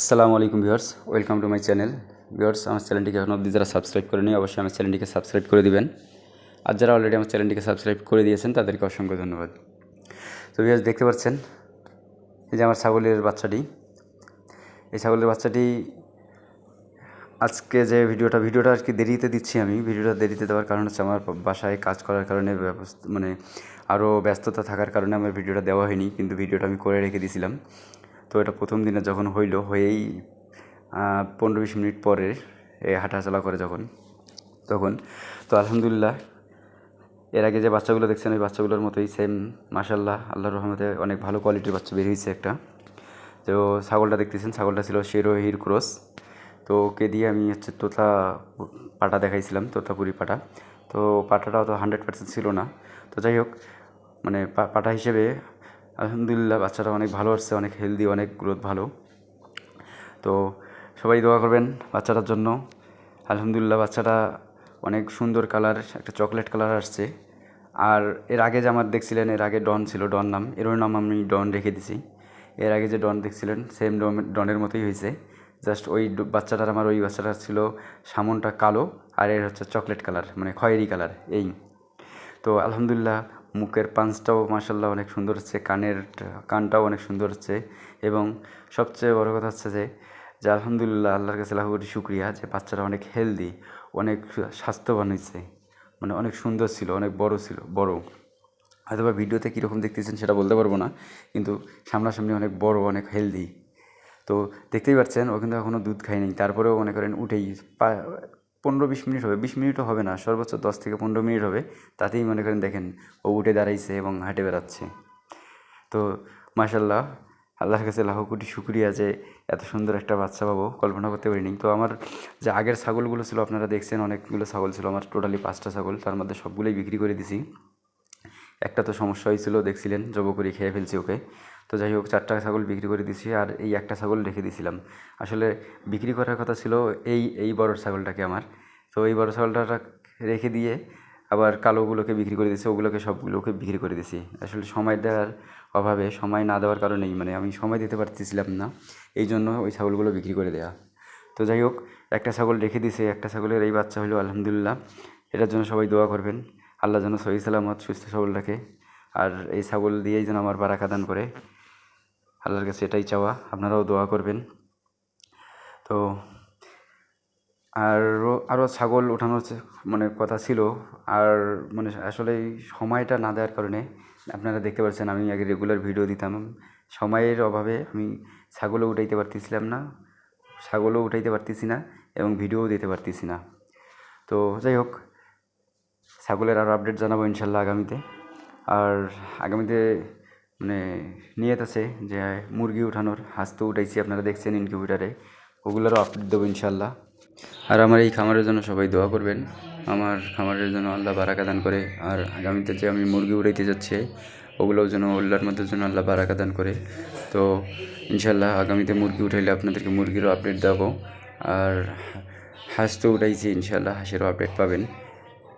আসসালামু আলাইকুম viewers, welcome to my channel. Viewers, আমার চ্যানেলটিকে এখন অবধি যারা সাবস্ক্রাইব করেনি, অবশ্যই আমার চ্যানেলটিকে সাবস্ক্রাইব করে দিবেন। আর যারা অলরেডি আমার চ্যানেলটিকে সাবস্ক্রাইব করে দিয়েছেন, তাদেরকে অসংখ্য ধন্যবাদ। তো ভিউয়ার্স, দেখতে পাচ্ছেন, এই যে আমার ছাগলের বাচ্চাটি। এই ছাগলের বাচ্চাটি, আজকে যে ভিডিওটা ভিডিওটা আর কি দেরিতে দিচ্ছি আমি। ভিডিওটা দেরিতে দেওয়ার কারণ হচ্ছে আমার বাসায় কাজ করার কারণে ব্যবস্থা মানে আরও ব্যস্ততা থাকার কারণে আমার ভিডিওটা দেওয়া হয়নি, কিন্তু ভিডিওটা আমি করে রেখে দিয়েছিলাম তো এটা প্রথম দিনে যখন হইল, হয়েই পনেরো বিশ মিনিট পরে এ হাঁটাচলা করে যখন, তখন। তো আলহামদুলিল্লাহ, এর আগে যে বাচ্চাগুলো দেখছেন, ওই বাচ্চাগুলোর মতোই সেম মাসাল্লাহ আল্লাহর রহমতে অনেক ভালো কোয়ালিটির বাচ্চা বের হয়েছে একটা। তো ছাগলটা দেখতেছেন, ছাগলটা ছিল শেরো হির ক্রস। তো ওকে দিয়ে আমি হচ্ছে তোতা পাটা দেখাইছিলাম, তোতাপুরি পাটা। তো পাটাটাও তো হান্ড্রেড পার্সেন্ট ছিল না। তো যাই হোক মানে পাটা হিসেবে আলহামদুলিল্লাহ বাচ্চাটা অনেক ভালো আসছে, অনেক হেলদি অনেক গ্রোথ ভালো। তো সবাই দোয়া করবেন বাচ্চাটার জন্য। আলহামদুলিল্লাহ, বাচ্চাটা অনেক সুন্দর কালার একটা চকলেট কালার আসছে। আর এর আগে যে আমার দেখছিলেন, এর আগে ডন ছিল ডন নাম। এরও নাম আমি ডন রেখে দিছি। এর আগে যে ডন দেখছিলেন সেম ডন ডনের মতোই হয়েছে। জাস্ট ওই বাচ্চাটার আমার ওই বাচ্চাটার ছিল সামনটা কালো, আর এর হচ্ছে চকলেট কালার মানে খয়েরি কালার এই। তো আলহামদুলিল্লাহ মুখের পাঞ্চটাও মাসাল্লাহ অনেক সুন্দর হচ্ছে, কানের কানটাও অনেক সুন্দর হচ্ছে এবং সবচেয়ে বড় কথা হচ্ছে যে যে আলহামদুলিল্লাহ আল্লাহর কাছে কোটি শুক্রিয়া যে বাচ্চারা অনেক হেলদি অনেক স্বাস্থ্যবান হয়েছে মানে অনেক সুন্দর ছিল, অনেক বড় ছিল, বড়। হয়তো বা ভিডিওতে কীরকম দেখতেছেন সেটা বলতে পারব না, কিন্তু সামনাসামনি অনেক বড়, অনেক হেলদি তো দেখতেই পাচ্ছেন, ও কিন্তু এখনও দুধ খায়নি তারপরেও মনে করেন উঠেই পনেরো বিশ মিনিট হবে, বিশ মিনিটও হবে না, সর্বোচ্চ দশ থেকে পনেরো মিনিট হবে। তাতেই মনে করেন দেখেন ও উঠে দাঁড়াইছে এবং হাঁটে বেড়াচ্ছে। তো মাশাল্লাহ আল্লাহর কাছে লাখ কোটি শুক্রিয়া যে এত সুন্দর একটা বাচ্চা পাবো, কল্পনা করতে পারিনি। তো আমার যে আগের ছাগলগুলো ছিল, আপনারা দেখছেন অনেকগুলো ছাগল ছিল, আমার টোটালি পাঁচটা ছাগল, তার মধ্যে সবগুলোই বিক্রি করে দিছি। একটা তো সমস্যা হয়েছিল, দেখছিলেন, জব করে খেয়ে ফেলছি ওকে। তো যাই হোক, চারটা ছাগল বিক্রি করে দিছি আর এই একটা ছাগল রেখে দিয়েছিলাম আসলে বিক্রি করার কথা ছিল এই এই বড় ছাগলটাকে আমার। তো এই বড় ছাগলটা রেখে দিয়ে আবার কালোগুলোকে বিক্রি করে দিয়েছি, ওগুলোকে সবগুলোকে বিক্রি করে দিয়েছি। আসলে সময় দেওয়ার অভাবে, সময় না দেওয়ার কারণেই মানে আমি সময় দিতে পারতেছিলাম না, এই জন্য ওই ছাগলগুলো বিক্রি করে দেওয়া তো যাই হোক, একটা ছাগল রেখে দিছে একটা ছাগলের এই বাচ্চা হলো, আলহামদুলিল্লাহ। এটার জন্য সবাই দোয়া করবেন। আল্লাহ যেন সহি সালামত, সুস্থ সবল রাখে। আর এই ছাগল দিয়েই যেন আমার বারাকা দান করে। আল্লাহর কাছে এটাই চাওয়া। আপনারাও দোয়া করবেন। তো আরও আরও ছাগল ওঠানোর মানে কথা ছিল। আর মানে আসলে সময়টা না দেওয়ার কারণে আপনারা দেখতে পাচ্ছেন, আমি আগে রেগুলার ভিডিও দিতাম। সময়ের অভাবে আমি ছাগলও উঠাইতে পারতেছিলাম না, ছাগলও উঠাইতে পারতেছি না এবং ভিডিওও দিতে পারতেছি না। তো যাই হোক ছাগলের আরও আপডেট জানাব ইনশাল্লাহ আগামীতে। আর আগামীতে মানে নিয়ত আছে যে মুরগি উঠানোর, হাঁস তো উঠাইছি, আপনারা দেখছেন ইনকিউবেটারে ওগুলোরও আপডেট দেবো ইনশাল্লাহ। আর আমার এই খামারের জন্য সবাই দোয়া করবেন। আমার খামারের জন্য আল্লাহ বারাকা দান করে। আর আগামীতে যে আমি মুরগি উড়াইতে যাচ্ছি, ওগুলোও যেন ওল্লার মধ্যে যেন আল্লাহ বারাকা দান করে। তো ইনশাল্লাহ আগামীতে মুরগি উঠাইলে আপনাদেরকে মুরগিরও আপডেট দেবো। আর হাঁস তো উঠাইছি ইনশাল্লাহ, হাঁসেরও আপডেট পাবেন।